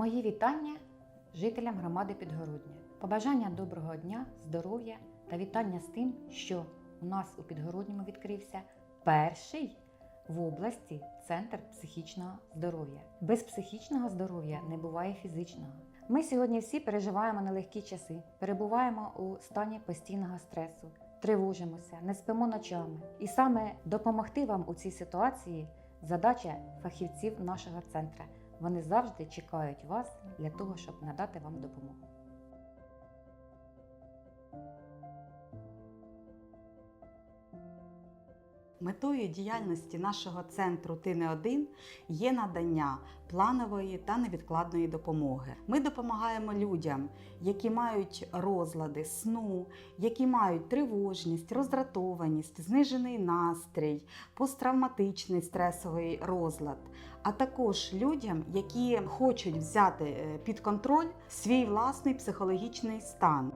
Мої вітання жителям громади Підгородня. Побажання доброго дня, здоров'я та вітання з тим, що у нас у Підгородньому відкрився перший в області центр психічного здоров'я. Без психічного здоров'я не буває фізичного. Ми сьогодні всі переживаємо нелегкі часи, перебуваємо у стані постійного стресу, тривожимося, не спимо ночами. І саме допомогти вам у цій ситуації задача фахівців нашого центру. Вони завжди чекають вас для того, щоб надати вам допомогу. Метою діяльності нашого центру Ти не один є надання планової та невідкладної допомоги. Ми допомагаємо людям, які мають розлади сну, які мають тривожність, роздратованість, знижений настрій, посттравматичний стресовий розлад, а також людям, які хочуть взяти е, під контроль свій власний психологічний стан.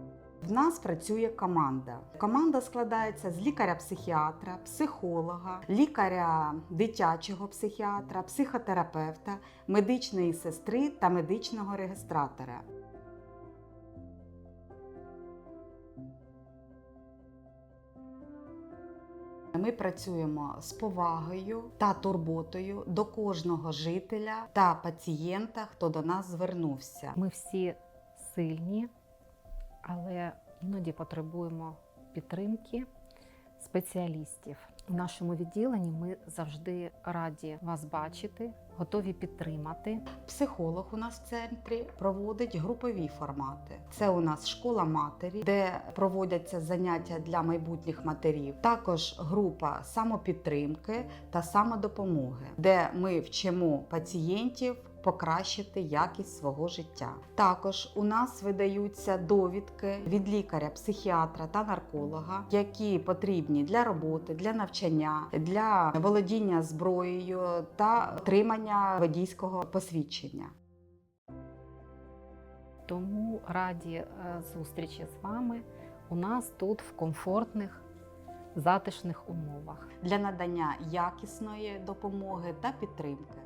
В нас працює команда. Команда складається з лікаря-психіатра, психолога, лікаря дитячого психіатра, психотерапевта, медичної сестри та медичного реєстратора. Ми працюємо з повагою та турботою до кожного жителя та пацієнта, хто до нас звернувся. Ми всі сильні, іноді потребуємо підтримки спеціалістів. У нашому відділенні ми завжди раді вас бачити, готові підтримати. Психолог у нас в центрі проводить групові формати. Це у нас школа матері, де проводяться заняття для майбутніх матерів. Також група самопідтримки та самодопомоги, де ми вчимо пацієнтів. Покращити якість свого життя. Також у нас видаються довідки від лікаря, психіатра та нарколога, які потрібні для роботи, для навчання, для володіння зброєю та отримання водійського посвідчення. Тому раді е, зустрічі з вами у нас тут в комфортних, затишних умовах. для надання якісної допомоги та підтримки.